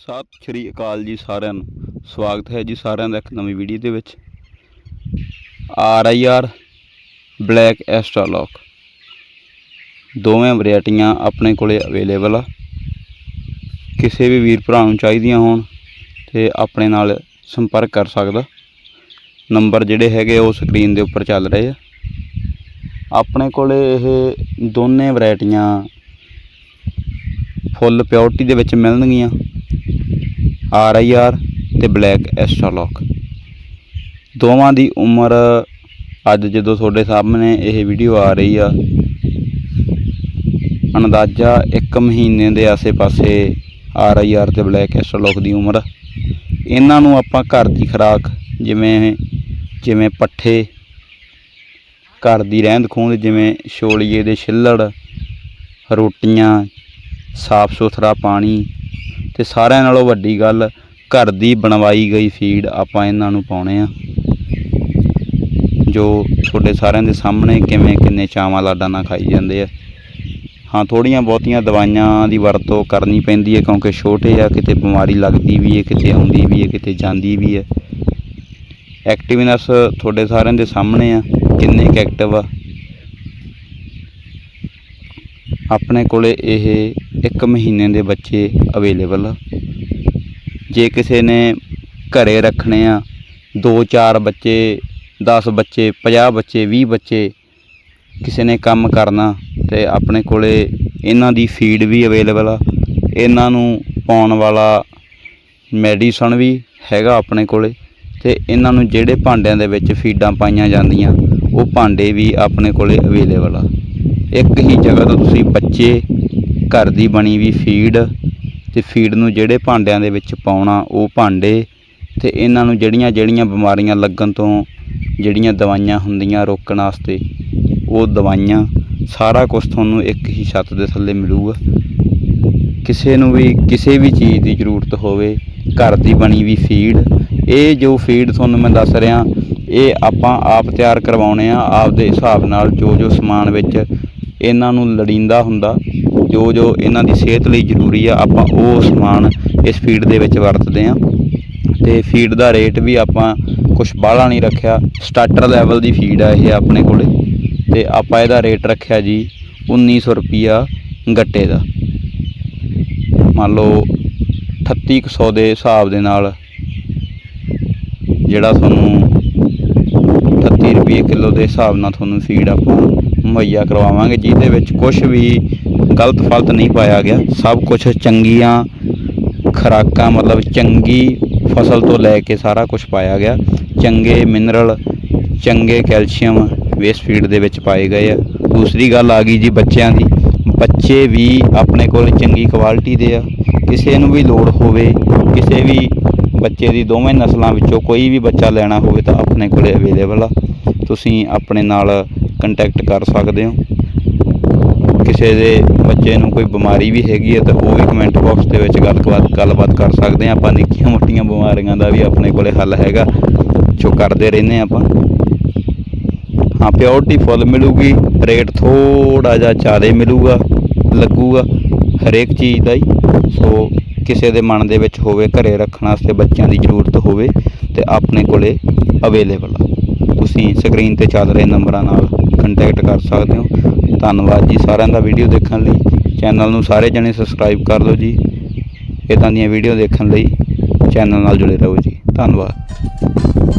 ਸਤਿ ਸ਼੍ਰੀ ਅਕਾਲ ਜੀ ਸਾਰਿਆਂ ਨੂੰ। ਸਵਾਗਤ ਹੈ ਜੀ ਸਾਰਿਆਂ ਦਾ ਇੱਕ ਨਵੀਂ ਵੀਡੀਓ ਦੇ ਵਿੱਚ। R I R black Australorp. ਦੋਵੇਂ ਵੈਰਾਈਟੀਆਂ ਆਪਣੇ ਕੋਲੇ ਅਵੇਲੇਬਲ ਆ। ਕਿਸੇ ਵੀ ਵੀਰ ਭਰਾ ਨੂੰ ਚਾਹੀਦੀਆਂ ਹੋਣ ਤੇ ਆਪਣੇ ਨਾਲ ਸੰਪਰਕ ਕਰ ਸਕਦਾ। ਨੰਬਰ ਜਿਹੜੇ ਹੈਗੇ ਉਹ ਸਕਰੀਨ ਦੇ ਉੱਪਰ ਚੱਲ ਰਹੇ ਆ। ਆਪਣੇ ਕੋਲੇ ਇਹ ਦੋਨੇ ਵੈਰਾਈਟੀਆਂ ਫੁੱਲ ਪਿਓਰਟੀ ਦੇ ਵਿੱਚ ਮਿਲਣਗੀਆਂ। ਆਰ ਆਈ ਆਰ ਤੇ ਬਲੈਕ ਐਸਟ੍ਰਾਲੋਕ ਦੋਵਾਂ ਦੀ ਉਮਰ ਅੱਜ ਜਦੋਂ ਤੁਹਾਡੇ ਸਾਹਮਣੇ ਇਹ ਵੀਡੀਓ ਆ ਰਹੀ ਆ, ਅੰਦਾਜ਼ਾ 1 ਮਹੀਨੇ ਦੇ ਆਸੇ-ਪਾਸੇ ਆਰ ਆਈ ਆਰ ਤੇ ਬਲੈਕ ਐਸਟ੍ਰਾਲੋਕ ਦੀ ਉਮਰ। ਇਹਨਾਂ ਨੂੰ ਆਪਾਂ ਘਰ ਦੀ ਖੁਰਾਕ ਜਿਵੇਂ ਜਿਵੇਂ ਪੱਠੇ, ਘਰ ਦੀ ਰਹਿੰਦ ਖੂੰਹਦ ਜਿਵੇਂ ਛੋਲੀਏ ਦੇ ਛਿੱਲੜ, ਰੋਟੀਆਂ ਸਾਫ਼ ਸੁਥਰਾ ਪਾਣੀ ਤੇ ਸਾਰਿਆਂ ਨਾਲੋਂ ਵੱਡੀ ਗੱਲ ਘਰ ਦੀ ਬਣਵਾਈ ਗਈ ਫੀਡ ਆਪਾਂ ਇਹਨਾਂ ਨੂੰ ਪਾਉਣੇ ਆ। ਜੋ ਤੁਹਾਡੇ ਸਾਰਿਆਂ ਦੇ ਸਾਹਮਣੇ ਕਿਵੇਂ ਕਿੰਨੇ ਚਾਵਾਂ ਲਾਡਾਂ ਨਾਲ ਖਾਈ ਜਾਂਦੇ ਆ। ਹਾਂ ਥੋੜੀਆਂ ਬਹੁਤੀਆਂ ਦਵਾਈਆਂ ਦੀ ਵਰਤੋਂ ਕਰਨੀ ਪੈਂਦੀ ਹੈ ਕਿਉਂਕਿ ਛੋਟੇ ਆ, ਕਿਤੇ ਬਿਮਾਰੀ ਲੱਗਦੀ ਵੀ ਹੈ, ਕਿਤੇ ਆਉਂਦੀ ਵੀ ਹੈ, ਕਿਤੇ ਜਾਂਦੀ ਵੀ ਹੈ। ਐਕਟਿਵਨੈਸ ਤੁਹਾਡੇ ਸਾਰਿਆਂ ਦੇ ਸਾਹਮਣੇ ਆ, ਕਿੰਨੇ ਕੁ ਐਕਟਿਵ ਆ। ਆਪਣੇ ਕੋਲੇ ਇਹ ਇੱਕ ਮਹੀਨੇ ਦੇ ਬੱਚੇ ਅਵੇਲੇਬਲ ਆ। ਜੇ ਕਿਸੇ ਨੇ ਘਰੇ ਰੱਖਣੇ ਆ 2-4 ਬੱਚੇ 10 ਬੱਚੇ 50 ਬੱਚੇ 20 ਬੱਚੇ, ਕਿਸੇ ਨੇ ਕੰਮ ਕਰਨਾ ਤੇ ਆਪਣੇ ਕੋਲੇ ਇਹਨਾਂ ਦੀ ਫੀਡ ਵੀ ਅਵੇਲੇਬਲ ਆ। ਇਹਨਾਂ ਨੂੰ ਪਾਉਣ ਵਾਲਾ ਮੈਡੀਸਨ ਵੀ ਹੈਗਾ ਆਪਣੇ ਕੋਲੇ ਤੇ ਇਹਨਾਂ ਨੂੰ ਜਿਹੜੇ ਭਾਂਡਿਆਂ ਦੇ ਵਿੱਚ ਫੀਡਾਂ ਪਾਈਆਂ ਜਾਂਦੀਆਂ, ਉਹ ਭਾਂਡੇ ਵੀ ਆਪਣੇ ਕੋਲੇ ਅਵੇਲੇਬਲ ਆ। ਇੱਕ ਹੀ ਜਗ੍ਹਾ ਤੋਂ ਤੁਸੀਂ ਬੱਚੇ ਘਰ ਦੀ ਬਣੀ ਵੀ ਫੀਡ ਤੇ ਫੀਡ ਨੂੰ ਜਿਹੜੇ ਭਾਂਡਿਆਂ ਦੇ ਵਿੱਚ ਪਾਉਣਾ, ਉਹ ਭਾਂਡੇ ਤੇ ਇਹਨਾਂ ਨੂੰ ਜਿਹੜੀਆਂ ਜਿਹੜੀਆਂ ਬਿਮਾਰੀਆਂ ਲੱਗਣ ਤੋਂ ਜਿਹੜੀਆਂ ਦਵਾਈਆਂ ਹੁੰਦੀਆਂ ਰੋਕਣ ਵਾਸਤੇ, ਉਹ ਦਵਾਈਆਂ ਸਾਰਾ ਕੁਝ ਤੁਹਾਨੂੰ ਇੱਕ ਹੀ ਛੱਤ ਦੇ ਥੱਲੇ ਮਿਲੂਗਾ। ਕਿਸੇ ਨੂੰ ਵੀ ਕਿਸੇ ਵੀ ਚੀਜ਼ ਦੀ ਜ਼ਰੂਰਤ ਹੋਵੇ, ਘਰ ਦੀ ਬਣੀ ਵੀ ਫੀਡ, ਇਹ ਜੋ ਫੀਡ ਤੁਹਾਨੂੰ ਮੈਂ ਦੱਸ ਰਿਹਾ, ਇਹ ਆਪਾਂ ਆਪ ਤਿਆਰ ਕਰਵਾਉਣੇ ਆ ਆਪ ਦੇ ਹਿਸਾਬ ਨਾਲ ਜੋ ਜੋ ਸਮਾਨ ਵਿੱਚ ਇਹਨਾਂ ਨੂੰ ਲੜੀਂਦਾ ਹੁੰਦਾ ਜੋ ਜੋ ਇਹਨਾਂ ਦੀ ਸਿਹਤ ਲਈ ਜ਼ਰੂਰੀ ਆ, ਆਪਾਂ ਉਹ ਸਮਾਨ ਇਸ ਫੀਡ ਦੇ ਵਿੱਚ ਵਰਤਦੇ ਆ ਤੇ ਫੀਡ ਦਾ ਰੇਟ ਵੀ ਆਪਾਂ ਕੁਝ ਬਾਹਲਾ ਨਹੀਂ ਰੱਖਿਆ ਸਟਾਰਟਰ ਲੈਵਲ ਦੀ ਫੀਡ ਆ ਇਹ ਆਪਣੇ ਕੋਲੇ। ਤੇ ਆਪਾਂ ਇਹਦਾ ਰੇਟ ਰੱਖਿਆ ਜੀ 1900 ਰੁਪਿਆ ਗੱਟੇ ਦਾ। ਮੰਨ ਲਓ 3800 ਦੇ ਹਿਸਾਬ ਦੇ ਨਾਲ ਜਿਹੜਾ ਤੁਹਾਨੂੰ 38 ਰੁਪਏ ਕਿਲੋ ਦੇ ਹਿਸਾਬ ਨਾਲ ਤੁਹਾਨੂੰ ਫੀਡ ਆਪਾਂ ਮੁਹੱਈਆ ਕਰਵਾਵਾਂਗੇ, ਜਿਹਦੇ ਵਿੱਚ ਕੁਝ ਵੀ ਗਲਤ ਫਲਤ ਨਹੀਂ ਪਾਇਆ ਗਿਆ। ਸਭ ਕੁਝ ਚੰਗੀਆਂ ਖੁਰਾਕਾਂ, ਮਤਲਬ ਚੰਗੀ ਫਸਲ ਤੋਂ ਲੈ ਕੇ ਸਾਰਾ ਕੁਝ ਪਾਇਆ ਗਿਆ। ਚੰਗੇ ਮਿਨਰਲ ਚੰਗੇ ਕੈਲਸ਼ੀਅਮ ਵੇਸਟ ਫੀਡ ਦੇ ਵਿੱਚ ਪਾਏ ਗਏ ਆ। ਦੂਸਰੀ ਗੱਲ ਆ ਗਈ ਜੀ ਬੱਚਿਆਂ ਦੀ। ਬੱਚੇ ਵੀ ਆਪਣੇ ਕੋਲ ਚੰਗੀ ਕੁਆਲਿਟੀ ਦੇ ਆ। ਕਿਸੇ ਨੂੰ ਵੀ ਲੋੜ ਹੋਵੇ, ਕਿਸੇ ਵੀ ਬੱਚੇ ਦੀ ਦੋਵੇਂ ਨਸਲਾਂ ਵਿੱਚੋਂ ਕੋਈ ਵੀ ਬੱਚਾ ਲੈਣਾ ਹੋਵੇ ਤਾਂ ਆਪਣੇ ਕੋਲੇ ਅਵੇਲੇਬਲ ਆ। ਤੁਸੀਂ ਆਪਣੇ ਨਾਲ ਕੰਟੈਕਟ ਕਰ ਸਕਦੇ ਹੋ। ਕਿਸੇ ਦੇ ਬੱਚੇ ਨੂੰ ਕੋਈ ਬਿਮਾਰੀ ਵੀ ਹੈਗੀ ਹੈ ਤਾਂ ਉਹ ਵੀ ਕਮੈਂਟ ਬਾਕਸ ਦੇ ਵਿੱਚ ਗੱਲਬਾਤ ਗੱਲਬਾਤ ਕਰ ਸਕਦੇ ਆ ਆਪਾਂ ਨਿੱਕੀਆਂ ਮੋਟੀਆਂ ਬਿਮਾਰੀਆਂ ਦਾ ਵੀ ਆਪਣੇ ਕੋਲੇ ਹੱਲ ਹੈਗਾ। ਜੋ ਕਰਦੇ ਰਹਿੰਦੇ ਆਪਾਂ। ਹਾਂ ਪਿਓਰਟੀ ਫੁੱਲ ਮਿਲੂਗੀ। ਰੇਟ ਥੋੜਾ ਜਿਹਾ ਜ਼ਿਆਦਾ ਮਿਲੂਗਾ, ਲੱਗੂਗਾ ਹਰੇਕ ਚੀਜ਼ ਦਾ ਹੀ। ਸੋ ਕਿਸੇ ਦੇ ਮਨ ਦੇ ਵਿੱਚ ਹੋਵੇ, ਘਰੇ ਰੱਖਣ ਵਾਸਤੇ ਬੱਚਿਆਂ ਦੀ ਜ਼ਰੂਰਤ ਹੋਵੇ ਤੇ ਆਪਣੇ ਕੋਲੇ ਅਵੇਲੇਬਲ ਆ। ਤੁਸੀਂ ਸਕਰੀਨ ਤੇ ਚੱਲ ਰਹੇ ਨੰਬਰਾਂ ਨਾਲ। ਕੰਟੈਕਟ ਕਰ ਸਕਦੇ ਹੋ। ਧੰਨਵਾਦ ਜੀ ਸਾਰਿਆਂ ਦਾ ਵੀਡੀਓ ਦੇਖਣ ਲਈ। ਚੈਨਲ ਨੂੰ ਸਾਰੇ ਜਣੇ ਸਬਸਕ੍ਰਾਈਬ ਕਰ ਦਿਓ ਜੀ। ਇਦਾਂ ਦੀਆਂ ਵੀਡੀਓ ਦੇਖਣ ਲਈ ਚੈਨਲ ਨਾਲ ਜੁੜੇ ਰਹੋ ਜੀ। ਧੰਨਵਾਦ।